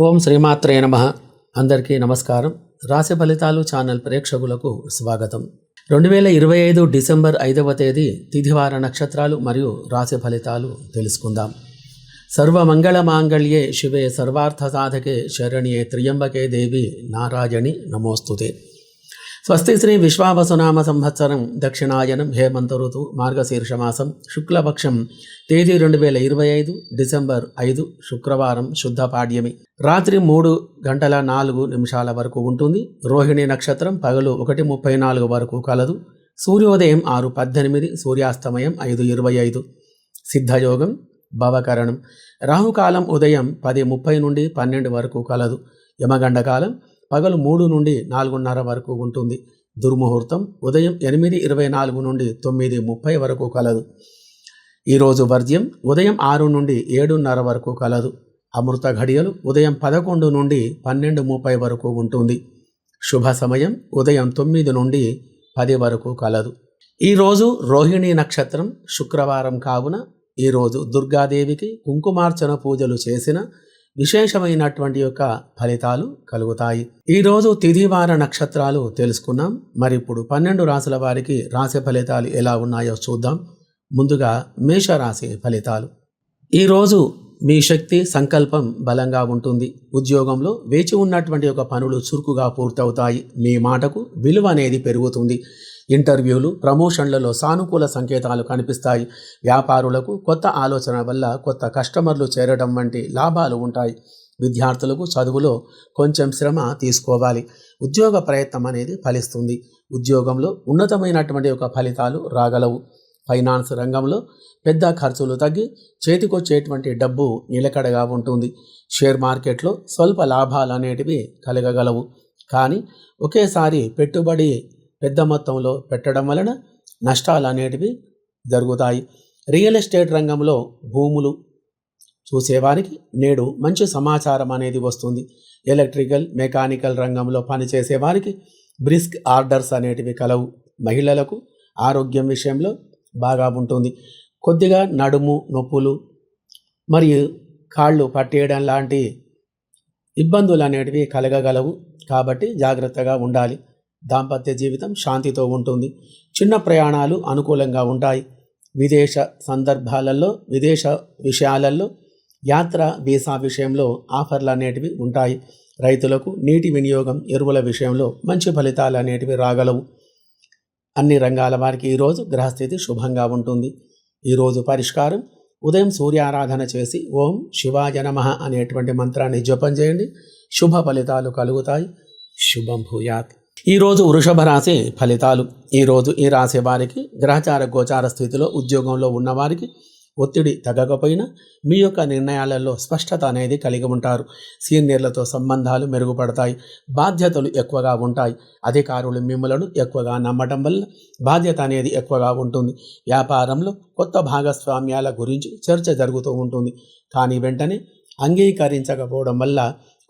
ఓం శ్రీమాత్రే నమ. అందరికీ నమస్కారం. రాశి ఫలితాలు ఛానల్ ప్రేక్షకులకు స్వాగతం. రెండు వేల ఇరవై ఐదు డిసెంబర్ ఐదవ తేదీ తిథివార నక్షత్రాలు మరియు రాశి ఫలితాలు తెలుసుకుందాం. సర్వమంగళ మాంగళ్యే శివే సర్వార్థ సాధకే శరణ్యే త్రియంబకే దేవి నారాయణి నమోస్తుతే. స్వస్తి శ్రీ విశ్వావసునామ సంవత్సరం దక్షిణాయనం హేమంత ఋతు మార్గశీర్షమాసం శుక్లపక్షం తేదీ రెండు వేల ఇరవై ఐదు డిసెంబర్ ఐదు శుక్రవారం శుద్ధ పాడ్యమి. రాత్రి మూడు గంటల నాలుగు నిమిషాల వరకు ఉంటుంది. రోహిణి నక్షత్రం పగలు ఒకటి ముప్పై నాలుగు వరకు కలదు. సూర్యోదయం ఆరు పద్దెనిమిది సూర్యాస్తమయం ఐదు ఇరవై ఐదు. సిద్ధయోగం భవకరణం. రాహుకాలం ఉదయం పది ముప్పై నుండి పన్నెండు వరకు కలదు. యమగండకాలం పగలు మూడు నుండి నాలుగున్నర వరకు ఉంటుంది. దుర్ముహూర్తం ఉదయం ఎనిమిది ఇరవై నాలుగు నుండి తొమ్మిది ముప్పై వరకు కలదు. ఈరోజు వర్జ్యం ఉదయం ఆరు నుండి ఏడున్నర వరకు కలదు. అమృత ఘడియలు ఉదయం పదకొండు నుండి పన్నెండు ముప్పై వరకు ఉంటుంది. శుభ సమయం ఉదయం తొమ్మిది నుండి పది వరకు కలదు. ఈరోజు రోహిణి నక్షత్రం శుక్రవారం కావున ఈరోజు దుర్గాదేవికి కుంకుమార్చన పూజలు చేసిన విశేషమైనటువంటి యొక్క ఫలితాలు కలుగుతాయి. ఈరోజు తిథివార నక్షత్రాలు తెలుసుకున్నాం. మరి ఇప్పుడు పన్నెండు రాసుల వారికి రాశి ఫలితాలు ఎలా ఉన్నాయో చూద్దాం. ముందుగా మేషరాశి ఫలితాలు. ఈరోజు మీ శక్తి సంకల్పం బలంగా ఉంటుంది. ఉద్యోగంలో వేచి ఉన్నటువంటి ఒక పనులు చురుకుగా పూర్తవుతాయి. మీ మాటకు విలువ అనేది పెరుగుతుంది. ఇంటర్వ్యూలు ప్రమోషన్లలో సానుకూల సంకేతాలు కనిపిస్తాయి. వ్యాపారులకు కొత్త ఆలోచన వల్ల కొత్త కస్టమర్లు చేరడం వంటి లాభాలు ఉంటాయి. విద్యార్థులకు చదువులో కొంచెం శ్రమ తీసుకోవాలి. ఉద్యోగ ప్రయత్నం అనేది ఫలిస్తుంది. ఉద్యోగంలో ఉన్నతమైనటువంటి ఒక ఫలితాలు రాగలవు. ఫైనాన్స్ రంగంలో పెద్ద ఖర్చులు తగ్గి చేతికొచ్చేటువంటి డబ్బు నిలకడగా ఉంటుంది. షేర్ మార్కెట్లో స్వల్ప లాభాలు అనేటివి కలగగలవు. కానీ ఒకేసారి పెట్టుబడి పెద్ద మొత్తంలో పెట్టడం వలన నష్టాలు అనేటివి జరుగుతాయి. రియల్ ఎస్టేట్ రంగంలో భూములు చూసేవారికి నేడు మంచి సమాచారం అనేది వస్తుంది. ఎలక్ట్రికల్ మెకానికల్ రంగంలో పనిచేసే వారికి బ్రిస్క్ ఆర్డర్స్ అనేటివి కలవు. మహిళలకు ఆరోగ్యం విషయంలో బాగా ఉంటుంది. కొద్దిగా నడుము నొప్పులు మరియు కాళ్ళు పట్టేయడం లాంటి ఇబ్బందులు అనేటివి కలగగలవు. కాబట్టి జాగ్రత్తగా ఉండాలి. దాంపత్య జీవితం శాంతితో ఉంటుంది. చిన్న ప్రయాణాలు అనుకూలంగా ఉంటాయి. విదేశ సందర్భాలలో విదేశ విషయాలలో యాత్ర వీసా విషయంలో ఆఫర్లు అనేటివి ఉంటాయి. రైతులకు నీటి వినియోగం ఎరువుల విషయంలో మంచి ఫలితాలు అనేటివి రాగలవు. అన్ని రంగాల వారికి ఈరోజు గ్రహస్థితి శుభంగా ఉంటుంది. ఈరోజు పరిష్కారం ఉదయం సూర్యారాధన చేసి ఓం శివాయ నమ అనేటువంటి మంత్రాన్ని జపం చేయండి. శుభ ఫలితాలు కలుగుతాయి. శుభం భూయాత్. ఈరోజు వృషభ రాశి ఫలితాలు. ఈరోజు ఈ రాశి వారికి గ్రహచార గోచార స్థితిలో ఉద్యోగంలో ఉన్నవారికి ఒత్తిడి తగ్గకపోయినా మీ యొక్క నిర్ణయాలలో స్పష్టత అనేది కలిగి ఉంటారు. సీనియర్లతో సంబంధాలు మెరుగుపడతాయి. బాధ్యతలు ఎక్కువగా ఉంటాయి. అధికారులు మిమ్మలను ఎక్కువగా నమ్మటం వల్ల బాధ్యత అనేది ఎక్కువగా ఉంటుంది. వ్యాపారంలో కొత్త భాగస్వామ్యాల గురించి చర్చ జరుగుతూ ఉంటుంది. కానీ వెంటనే అంగీకరించకపోవడం వల్ల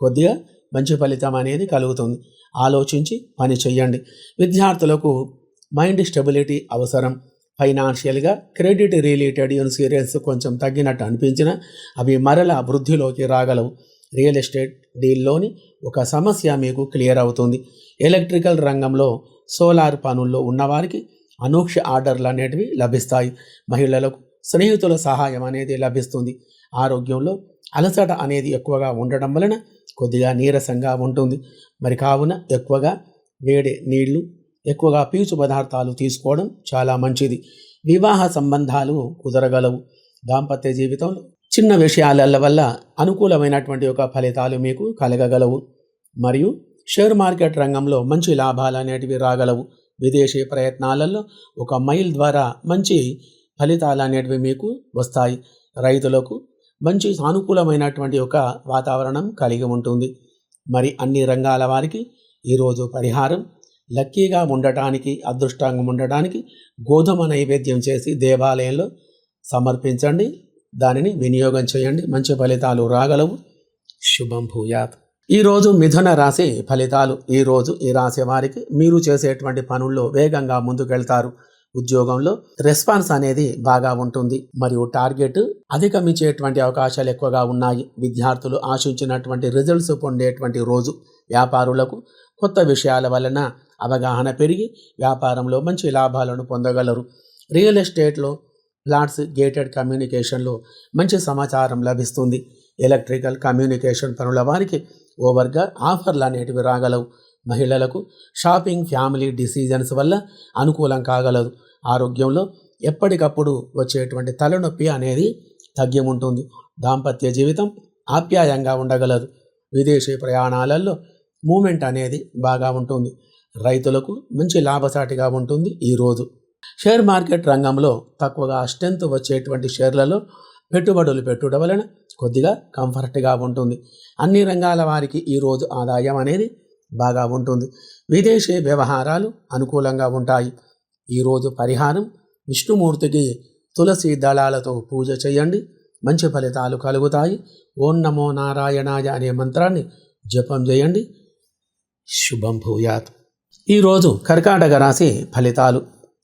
కొద్దిగా మంచి ఫలితం అనేది కలుగుతుంది. ఆలోచించి పని చేయండి విద్యార్థులకు మైండ్ స్టెబిలిటీ అవసరం. ఫైనాన్షియల్గా క్రెడిట్ రిలేటెడ్ ఇన్సూరెన్స్ కొంచెం తగ్గినట్టు అనిపించిన అవి మరల వృద్ధిలోకి రాగలవు. రియల్ ఎస్టేట్ డీల్లోని ఒక సమస్య మీకు క్లియర్ అవుతుంది. ఎలక్ట్రికల్ రంగంలో సోలార్ పనుల్లో ఉన్నవారికి అనూక్ష ఆర్డర్లు అనేటివి లభిస్తాయి. మహిళలకు స్నేహితుల సహాయం అనేది లభిస్తుంది. ఆరోగ్యంలో అలసట అనేది ఎక్కువగా ఉండడం వలన కొద్దిగా నీరసంగా ఉంటుంది. మరి కావున ఎక్కువగా వేడి నీళ్ళు ఎక్కువగా పీచు పదార్థాలు తీసుకోవడం చాలా మంచిది. వివాహ సంబంధాలు కుదరగలవు. దాంపత్య జీవితంలో చిన్న విషయాల వల్ల అనుకూలమైనటువంటి ఒక ఫలితాలు మీకు కలగగలవు. మరియు షేర్ మార్కెట్ రంగంలో మంచి లాభాలు అనేటివి రాగలవు. విదేశీ ప్రయత్నాలలో ఒక మైల్ ద్వారా మంచి ఫలితాలు అనేటివి మీకు వస్తాయి. రైతులకు మంచి సానుకూలమైనటువంటి ఒక వాతావరణం కలిగి ఉంటుంది. మరి అన్ని రంగాల వారికి ఈరోజు పరిహారం లక్కీగా ఉండటానికి అదృష్టంగా ఉండటానికి గోధుమ నైవేద్యం చేసి దేవాలయంలో సమర్పించండి. దానిని వినియోగం చేయండి. మంచి ఫలితాలు రాగలవు. శుభం భూయాత్. ఈరోజు మిథున రాశి ఫలితాలు. ఈరోజు ఈ రాశి వారికి మీరు చేసేటువంటి పనుల్లో వేగంగా ముందుకెళ్తారు. ఉద్యోగంలో రెస్పాన్స్ అనేది బాగా ఉంటుంది. మరియు టార్గెట్ అధిగమించేటువంటి అవకాశాలు ఎక్కువగా ఉన్నాయి. విద్యార్థులు ఆశించినటువంటి రిజల్ట్స్ పొందేటువంటి రోజు. వ్యాపారులకు కొత్త విషయాల వలన అవగాహన పెరిగి వ్యాపారంలో మంచి లాభాలను పొందగలరు. రియల్ ఎస్టేట్లో ప్లాట్స్ గేటెడ్ కమ్యూనికేషన్లో మంచి సమాచారం లభిస్తుంది. ఎలక్ట్రికల్ కమ్యూనికేషన్ పనుల వారికి ఓవర్గా ఆఫర్లు అనేటివి రాగలవు. మహిళలకు షాపింగ్ ఫ్యామిలీ డిసిజన్స్ వల్ల అనుకూలం కాగలదు. ఆరోగ్యంలో ఎప్పటికప్పుడు వచ్చేటువంటి తలనొప్పి అనేది తగ్గి ఉంటుంది దాంపత్య జీవితం ఆప్యాయంగా ఉండగలదు. విదేశీ ప్రయాణాలలో మూమెంట్ అనేది బాగా ఉంటుంది. రైతులకు మంచి లాభసాటిగా ఉంటుంది ఈరోజు షేర్ మార్కెట్ రంగంలో తక్కువగా స్ట్రెంత్ వచ్చేటువంటి షేర్లలో పెట్టుబడులు పెట్టుట వలన కొద్దిగా కంఫర్ట్గా ఉంటుంది. అన్ని రంగాల వారికి ఈరోజు ఆదాయం అనేది బాగా ఉంటుంది. విదేశీ వ్యవహారాలు అనుకూలంగా ఉంటాయి. ఈరోజు పరిహారం విష్ణుమూర్తికి తులసి దళాలతో పూజ చేయండి. మంచి ఫలితాలు కలుగుతాయి. ఓం నమో నారాయణాయ అనే మంత్రాన్ని జపం చేయండి. శుభం భూయాత్. ఈరోజు కర్కాటక రాశి ఫలితాలు.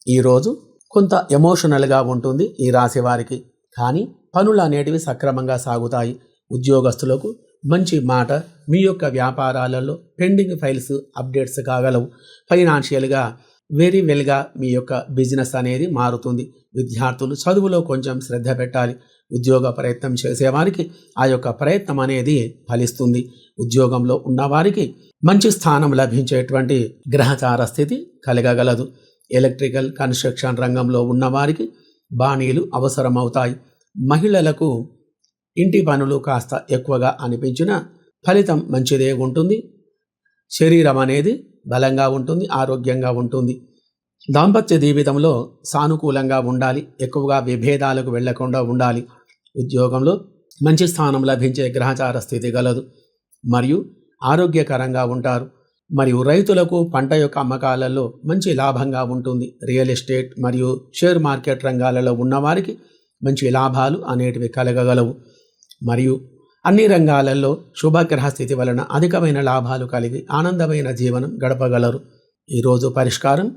ఈరోజు కొంత ఎమోషనల్గా ఉంటుంది ఈ రాశి వారికి. కానీ పనులు అనేటివి సక్రమంగా సాగుతాయి. ఉద్యోగస్తులకు మంచి మాట మీ యొక్క వ్యాపారాలలో పెండింగ్ ఫైల్స్ అప్డేట్స్ కాగలవు. ఫైనాన్షియల్గా వెరీ వెల్గా మీ యొక్క బిజినెస్ అనేది మారుతుంది. విద్యార్థులు చదువులో కొంచెం శ్రద్ధ పెట్టాలి. ఉద్యోగ ప్రయత్నం చేసేవారికి ఆ యొక్క ప్రయత్నం అనేది ఫలిస్తుంది. ఉద్యోగంలో ఉన్నవారికి మంచి స్థానం లభించేటువంటి గ్రహచార స్థితి కలగగలదు. ఎలక్ట్రికల్ కన్స్ట్రక్షన్ రంగంలో ఉన్నవారికి బాణీలు అవసరమవుతాయి. మహిళలకు ఇంటి పనులు కాస్త ఎక్కువగా అనిపించిన ఫలితం మంచిదే ఉంటుంది. శరీరం అనేది బలంగా ఉంటుంది ఆరోగ్యంగా ఉంటుంది. దాంపత్య జీవితంలో సానుకూలంగా ఉండాలి ఎక్కువగా విభేదాలకు వెళ్ళకుండా ఉండాలి. ఉద్యోగంలో మంచి స్థానం లభించే గ్రహచార స్థితి గలదు. మరియు ఆరోగ్యకరంగా ఉంటారు. మరియు రైతులకు పంట యొక్క అమ్మకాలలో మంచి లాభంగా ఉంటుంది. రియల్ ఎస్టేట్ మరియు షేర్ మార్కెట్ రంగాలలో ఉన్నవారికి మంచి లాభాలు అనేటివి కలగగలవు. మరియు అన్ని రంగాలలో శుభగ్రహ స్థితి వలన అధికమైన లాభాలు కలిగి ఆనందమైన జీవనం గడపగలరు. ఈరోజు పరిష్కారం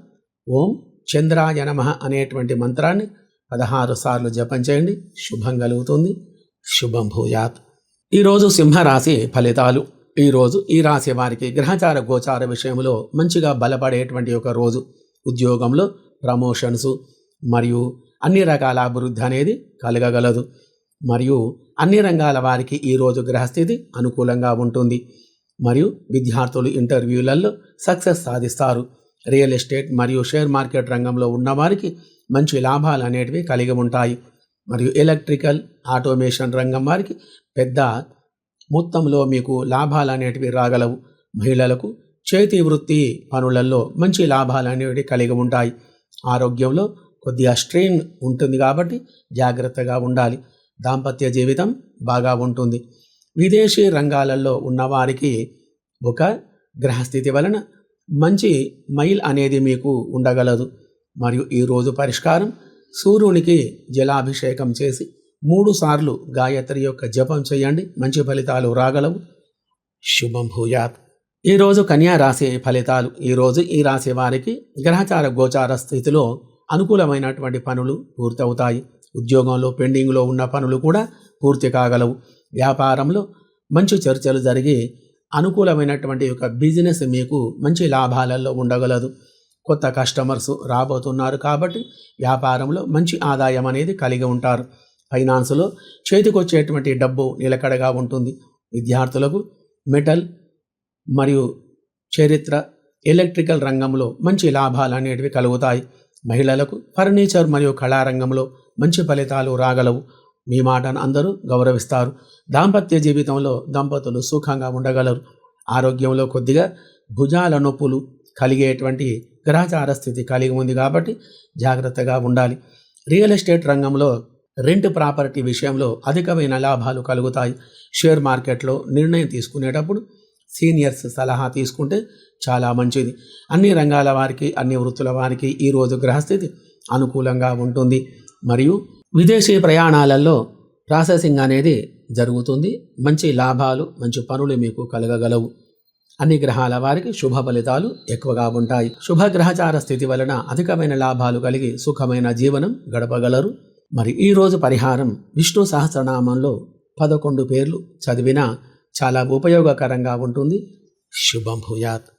ఓం చంద్రాయ నమ అనేటువంటి మంత్రాన్ని పదహారు సార్లు జపం చేయండి. శుభం కలుగుతుంది. శుభం భూయాత్. ఈరోజు సింహరాశి ఫలితాలు. ఈరోజు ఈ రాశి వారికి గ్రహచార గోచార విషయంలో మంచిగా బలపడేటువంటి ఒక రోజు. ఉద్యోగంలో ప్రమోషన్స్ మరియు అన్ని రకాల అభివృద్ధి అనేది కలగగలదు. మరియు అన్ని రంగాల వారికి ఈరోజు గ్రహస్థితి అనుకూలంగా ఉంటుంది. మరియు విద్యార్థులు ఇంటర్వ్యూలలో సక్సెస్ సాధిస్తారు. రియల్ ఎస్టేట్ మరియు షేర్ మార్కెట్ రంగంలో ఉన్నవారికి మంచి లాభాలు అనేటివి కలిగి ఉంటాయి. మరియు ఎలక్ట్రికల్ ఆటోమేషన్ రంగం వారికి పెద్ద మొత్తంలో మీకు లాభాలు అనేటివి రాగలవు. మహిళలకు చేతి వృత్తి పనులలో మంచి లాభాలు అనేవి కలిగి ఉంటాయి. ఆరోగ్యంలో కొద్దిగా స్ట్రెయిన్ ఉంటుంది కాబట్టి జాగ్రత్తగా ఉండాలి. దాంపత్య జీవితం బాగా ఉంటుంది. విదేశీ రంగాలలో ఉన్నవారికి ఒక గ్రహస్థితి వలన మంచి మైల్ అనేది మీకు ఉండగలదు. మరియు ఈరోజు పరిష్కారం సూర్యునికి జలాభిషేకం చేసి మూడుసార్లు గాయత్రి యొక్క జపం చేయండి. మంచి ఫలితాలు రాగలవు. శుభం భూయాత్. ఈరోజు కన్యా రాశి ఫలితాలు. ఈరోజు ఈ రాశి వారికి గ్రహచార గోచార స్థితిలో అనుకూలమైనటువంటి పనులు పూర్తవుతాయి. ఉద్యోగంలో పెండింగ్లో ఉన్న పనులు కూడా పూర్తి కాగలవు. వ్యాపారంలో మంచి చర్చలు జరిగి అనుకూలమైనటువంటి యొక్క బిజినెస్ మీకు మంచి లాభాలలో ఉండగలదు. కొత్త కస్టమర్స్ రాబోతున్నారు కాబట్టి వ్యాపారంలో మంచి ఆదాయం అనేది కలిగి ఉంటారు. ఫైనాన్స్లో చేతికొచ్చేటువంటి డబ్బు నిలకడగా ఉంటుంది. విద్యార్థులకు మెటల్ మరియు చరిత్ర ఎలక్ట్రికల్ రంగంలో మంచి లాభాలు అనేటివి కలుగుతాయి. మహిళలకు ఫర్నిచర్ మరియు కళారంగంలో మంచి ఫలితాలు రాగలవు. మీ మాటను అందరూ గౌరవిస్తారు. దాంపత్య జీవితంలో దంపతులు సుఖంగా ఉండగలరు. ఆరోగ్యంలో కొద్దిగా భుజాల నొప్పులు కలిగేటువంటి గ్రహచార స్థితి కలిగి ఉంది కాబట్టి జాగ్రత్తగా ఉండాలి. రియల్ ఎస్టేట్ రంగంలో రెంట్ ప్రాపర్టీ విషయంలో అధికమైన లాభాలు కలుగుతాయి. షేర్ మార్కెట్లో నిర్ణయం తీసుకునేటప్పుడు సీనియర్స్ సలహా తీసుకుంటే చాలా మంచిది. అన్ని రంగాల వారికి అన్ని వృత్తుల వారికి ఈరోజు గ్రహస్థితి అనుకూలంగా ఉంటుంది. మరియు విదేశీ ప్రయాణాలలో ప్రాసెసింగ్ అనేది జరుగుతుంది. మంచి లాభాలు మంచి పనులు మీకు కలగగలవు. అన్ని గ్రహాల వారికి శుభ ఫలితాలు ఎక్కువగా ఉంటాయి. శుభ గ్రహచార స్థితి వలన అధికమైన లాభాలు కలిగి సుఖమైన జీవనం గడపగలరు. మరి ఈ రోజు పరిహారం విష్ణు సహస్రనామంలో పదకొండు పేర్లు చదివినా చాలా ఉపయోగకరంగా ఉంటుంది. శుభం భూయాత్.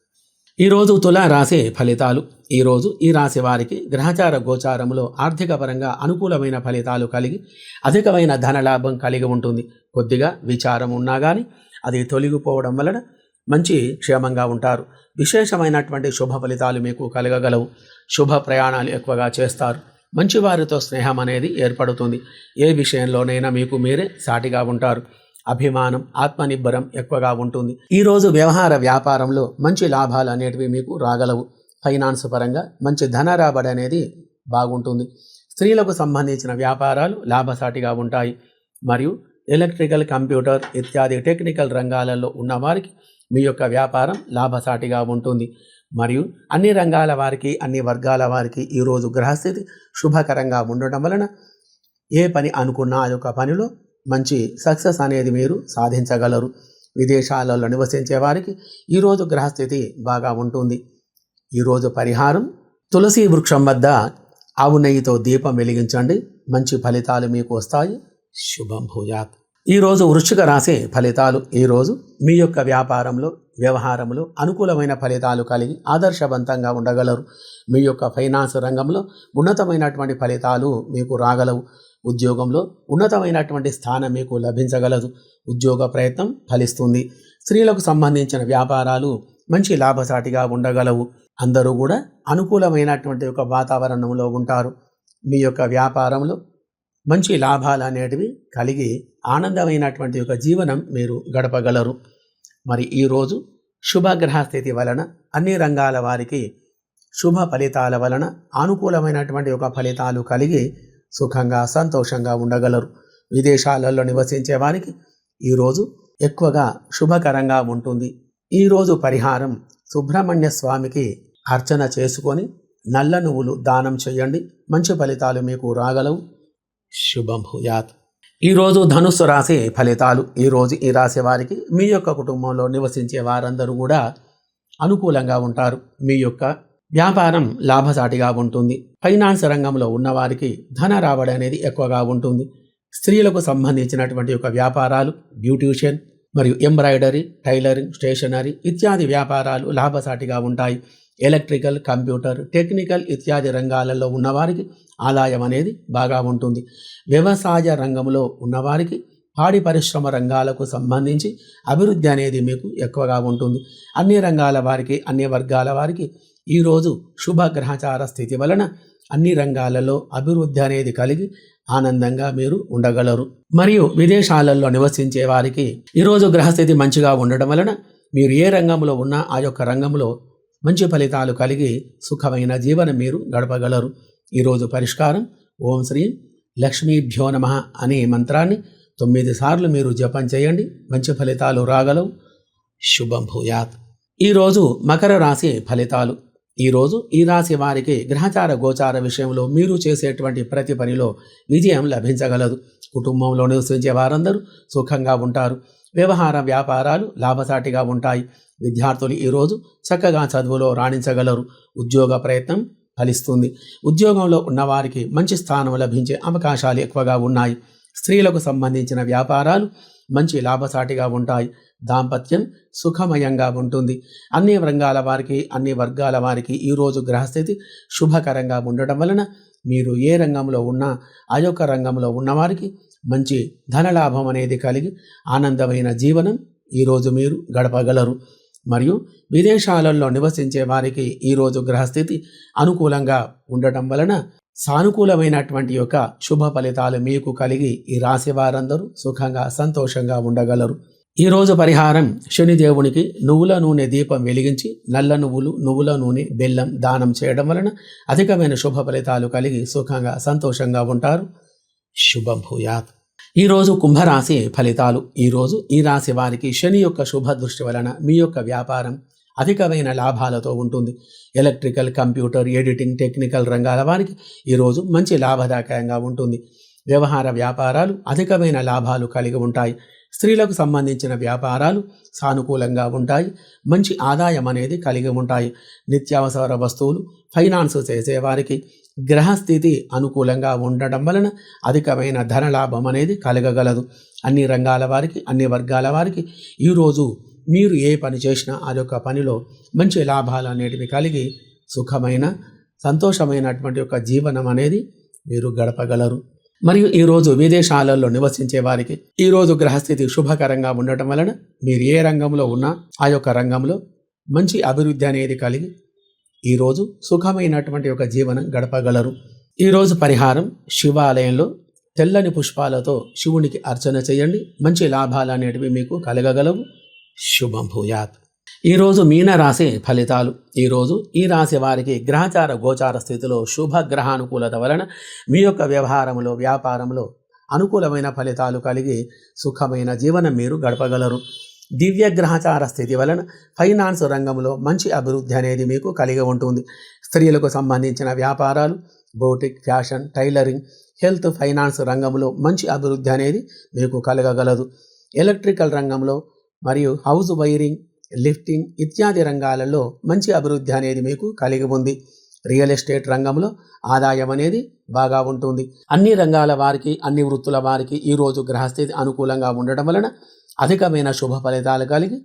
ఈరోజు తుల రాసే ఫలితాలు. ఈరోజు ఈ రాశి వారికి గ్రహచార గోచారంలో ఆర్థిక పరంగా అనుకూలమైన ఫలితాలు కలిగి అధికమైన ధనలాభం కలిగి ఉంటుంది. కొద్దిగా విచారం ఉన్నా కానీ అది తొలగిపోవడం వలన మంచి క్షేమంగా ఉంటారు. విశేషమైనటువంటి శుభ ఫలితాలు మీకు కలగగలవు. శుభ ప్రయాణాలు ఎక్కువగా చేస్తారు. మంచి వారితో స్నేహం అనేది ఏర్పడుతుంది. ఏ విషయంలోనైనా మీకు మీరే సాటిగా ఉంటారు. అభిమానం ఆత్మనిబ్బరం ఎక్కువగా ఉంటుంది. ఈరోజు వ్యవహార వ్యాపారంలో మంచి లాభాలు అనేటివి మీకు రాగలవు. ఫైనాన్స్ పరంగా మంచి ధన రాబడి అనేది బాగుంటుంది. స్త్రీలకు సంబంధించిన వ్యాపారాలు లాభసాటిగా ఉంటాయి. మరియు ఎలక్ట్రికల్ కంప్యూటర్ ఇత్యాది టెక్నికల్ రంగాలలో ఉన్నవారికి మీ యొక్క వ్యాపారం లాభసాటిగా ఉంటుంది. మరియు అన్ని రంగాల వారికి అన్ని వర్గాల వారికి ఈరోజు గ్రహస్థితి శుభకరంగా ఉండటం వలన ఏ పని అనుకున్నా ఆ యొక్క పనిలో మంచి సక్సెస్ అనేది మీరు సాధించగలరు. విదేశాలలో నివసించే వారికి ఈరోజు గ్రహస్థితి బాగా ఉంటుంది. ఈరోజు పరిహారం తులసి వృక్షం వద్ద ఆవు నెయ్యితో దీపం వెలిగించండి. మంచి ఫలితాలు మీకు వస్తాయి. శుభం భూయాత్. ఈరోజు వృశ్చిక రాశి ఫలితాలు. ఈరోజు మీ యొక్క వ్యాపారంలో వ్యవహారంలో అనుకూలమైన ఫలితాలు కలిగి ఆదర్శవంతంగా ఉండగలరు. మీ యొక్క ఫైనాన్స్ రంగంలో ఉన్నతమైనటువంటి ఫలితాలు మీకు రాగలవు. ఉద్యోగంలో ఉన్నతమైనటువంటి స్థానం మీకు లభించగలదు. ఉద్యోగ ప్రయత్నం ఫలిస్తుంది. స్త్రీలకు సంబంధించిన వ్యాపారాలు మంచి లాభసాటిగా ఉండగలవు. అందరూ కూడా అనుకూలమైనటువంటి ఒక వాతావరణంలో ఉంటారు. మీ యొక్క వ్యాపారంలో మంచి లాభాలు అనేటివి కలిగి ఆనందమైనటువంటి ఒక జీవనం మీరు గడపగలరు. మరి ఈరోజు శుభగ్రహ స్థితి వలన అన్ని రంగాల వారికి శుభ ఫలితాల వలన అనుకూలమైనటువంటి ఒక ఫలితాలు కలిగి సుఖంగా సంతోషంగా ఉండగలరు. విదేశాలలో నివసించే వారికి ఈరోజు ఎక్కువగా శుభకరంగా ఉంటుంది. ఈరోజు పరిహారం సుబ్రహ్మణ్య స్వామికి అర్చన చేసుకొని నల్ల నువ్వులు దానం చేయండి. మంచి ఫలితాలు మీకు రాగలవు. శుభం భూయాత్ ఈరోజు ధనుస్సు రాశి ఫలితాలు. ఈరోజు ఈ రాశి వారికి మీ యొక్క కుటుంబంలో నివసించే వారందరూ కూడా అనుకూలంగా ఉంటారు. మీ యొక్క వ్యాపారం లాభసాటిగా ఉంటుంది. ఫైనాన్స్ రంగంలో ఉన్నవారికి ధన రాబడి అనేది ఎక్కువగా ఉంటుంది. స్త్రీలకు సంబంధించినటువంటి యొక్క వ్యాపారాలు బ్యూటీషియన్ మరియు ఎంబ్రాయిడరీ టైలరింగ్ స్టేషనరీ ఇత్యాది వ్యాపారాలు లాభసాటిగా ఉంటాయి. ఎలక్ట్రికల్ కంప్యూటర్ టెక్నికల్ ఇత్యాది రంగాలలో ఉన్నవారికి ఆదాయం అనేది బాగా ఉంటుంది. వ్యవసాయ రంగంలో ఉన్నవారికి పాడి పరిశ్రమ రంగాలకు సంబంధించి అభివృద్ధి అనేది మీకు ఎక్కువగా ఉంటుంది. అన్ని రంగాల వారికి అన్ని వర్గాల వారికి ఈరోజు శుభ గ్రహచార స్థితి వలన అన్ని రంగాలలో అభివృద్ధి అనేది కలిగి ఆనందంగా మీరు ఉండగలరు. మరియు విదేశాలలో నివసించే వారికి ఈరోజు గ్రహస్థితి మంచిగా ఉండడం వలన మీరు ఏ రంగంలో ఉన్నా ఆ యొక్క రంగంలో మంచి ఫలితాలు కలిగి సుఖమైన జీవనం మీరు గడపగలరు. ఈరోజు పరిష్కారం ఓం శ్రీ లక్ష్మీభ్యో నమ అనే మంత్రాన్ని తొమ్మిది సార్లు మీరు జపం చేయండి. మంచి ఫలితాలు రాగలవు. శుభం భూయాత్. ఈరోజు మకర రాశి ఫలితాలు. ఈరోజు ఈ రాశి వారికి గ్రహచార గోచార విషయంలో మీరు చేసేటువంటి ప్రతి పనిలో విజయం లభించగలదు. కుటుంబంలో నివసించే వారందరూ సుఖంగా ఉంటారు. వ్యవహార వ్యాపారాలు లాభసాటిగా ఉంటాయి. విద్యార్థులు ఈరోజు చక్కగా చదువులో రాణించగలరు. ఉద్యోగ ప్రయత్నం ఫలిస్తుంది. ఉద్యోగంలో ఉన్నవారికి మంచి స్థానం లభించే అవకాశాలు ఎక్కువగా ఉన్నాయి. స్త్రీలకు సంబంధించిన వ్యాపారాలు మంచి లాభసాటిగా ఉంటాయి. దాంపత్యం సుఖమయంగా ఉంటుంది. అన్ని రంగాల వారికి అన్ని వర్గాల వారికి ఈరోజు గ్రహస్థితి శుభకరంగా ఉండటం వలన మీరు ఏ రంగంలో ఉన్నా ఆ యొక్క రంగంలో ఉన్నవారికి మంచి ధనలాభం అనేది కలిగి ఆనందమైన జీవనం ఈరోజు మీరు గడపగలరు. మరియు విదేశాలలో నివసించే వారికి ఈరోజు గ్రహస్థితి అనుకూలంగా ఉండటం వలన సానుకూలమైనటువంటి యొక్క శుభ ఫలితాలు మీకు కలిగి ఈ రాశి వారందరూ సుఖంగా సంతోషంగా ఉండగలరు. ఈరోజు పరిహారం శనిదేవునికి నువ్వుల నూనె దీపం వెలిగించి నల్ల నువ్వులు నువ్వుల నూనె బెల్లం దానం చేయడం వలన అధికమైన శుభ ఫలితాలు కలిగి సుఖంగా సంతోషంగా ఉంటారు. శుభం భూయాత్ ఈరోజు కుంభరాశి ఫలితాలు. ఈరోజు ఈ రాశి వారికి శని యొక్క శుభ దృష్టి వలన మీ యొక్క వ్యాపారం అధికమైన లాభాలతో ఉంటుంది. ఎలక్ట్రికల్ కంప్యూటర్ ఎడిటింగ్ టెక్నికల్ రంగాల వారికి ఈరోజు మంచి లాభదాయకంగా ఉంటుంది. వ్యవహార వ్యాపారాలు అధికమైన లాభాలు కలిగి ఉంటాయి. స్త్రీలకు సంబంధించిన వ్యాపారాలు సానుకూలంగా ఉంటాయి. మంచి ఆదాయం అనేది కలిగి ఉంటాయి. నిత్యావసర వస్తువులు ఫైనాన్స్ చేసేవారికి గ్రహస్థితి అనుకూలంగా ఉండడం వలన అధికమైన ధనలాభం అనేది కలగగలదు. అన్ని రంగాల వారికి అన్ని వర్గాల వారికి ఈరోజు మీరు ఏ పని చేసినా ఆ యొక్క పనిలో మంచి లాభాలు అనేటివి కలిగి సుఖమైన సంతోషమైనటువంటి ఒక జీవనం అనేది మీరు గడపగలరు. మరియు ఈరోజు విదేశాలలో నివసించే వారికి ఈరోజు గ్రహస్థితి శుభకరంగా ఉండటం వలన మీరు ఏ రంగంలో ఉన్నా ఆ యొక్క రంగంలో మంచి అభివృద్ధి అనేది కలిగి ఈరోజు సుఖమైనటువంటి ఒక జీవనం గడపగలరు. ఈరోజు పరిహారం శివాలయంలో తెల్లని పుష్పాలతో శివునికి అర్చన చేయండి. మంచి లాభాలు అనేటివి మీకు కలగగలవు. శుభం భూయాత్. ఈరోజు మీన రాశి ఫలితాలు. ఈరోజు ఈ రాశి వారికి గ్రహచార గోచార స్థితిలో శుభ గ్రహానుకూలత వలన మీ యొక్క వ్యవహారంలో వ్యాపారంలో అనుకూలమైన ఫలితాలు కలిగి సుఖమైన జీవనం మీరు గడపగలరు. దివ్య గ్రహచార స్థితి వలన ఫైనాన్స్ రంగంలో మంచి అభివృద్ధి అనేది మీకు కలిగి ఉంటుంది. స్త్రీలకు సంబంధించిన వ్యాపారాలు boutique fashion tailoring health finance రంగంలో మంచి అభివృద్ధి అనేది మీకు కలగగలదు. ఎలక్ట్రికల్ రంగంలో మరియు హౌస్ వైరింగ్ లిఫ్టింగ్ ఇత్యాది రంగాలలో మంచి అభివృద్ధి అనేది మీకు కలిగి ఉంది. రియల్ ఎస్టేట్ రంగంలో ఆదాయం అనేది బాగా ఉంటుంది. అన్ని రంగాల వారికి అన్ని వృత్తుల వారికి ఈరోజు గ్రహస్థితి అనుకూలంగా ఉండడం వలన అధికమైన శుభ ఫలితాలు కలిగి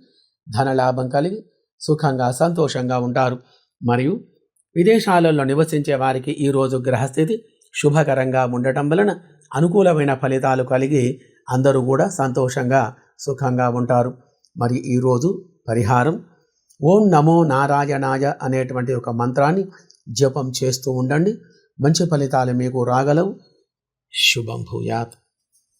ధనలాభం కలిగి సుఖంగా సంతోషంగా ఉంటారు. మరియు విదేశాలలో నివసించే వారికి ఈరోజు గ్రహస్థితి శుభకరంగా ఉండటం వలన అనుకూలమైన ఫలితాలు కలిగి అందరూ కూడా సంతోషంగా సుఖంగా ఉంటారు. మరి ఈరోజు పరిహారం. ఓం నమో నారాయణాయ అనేటువంటి ఒక మంత్రాన్ని జపం చేస్తూ ఉండండి. మంచి ఫలితాలు మీకు రాగలవు. శుభం భూయాత్.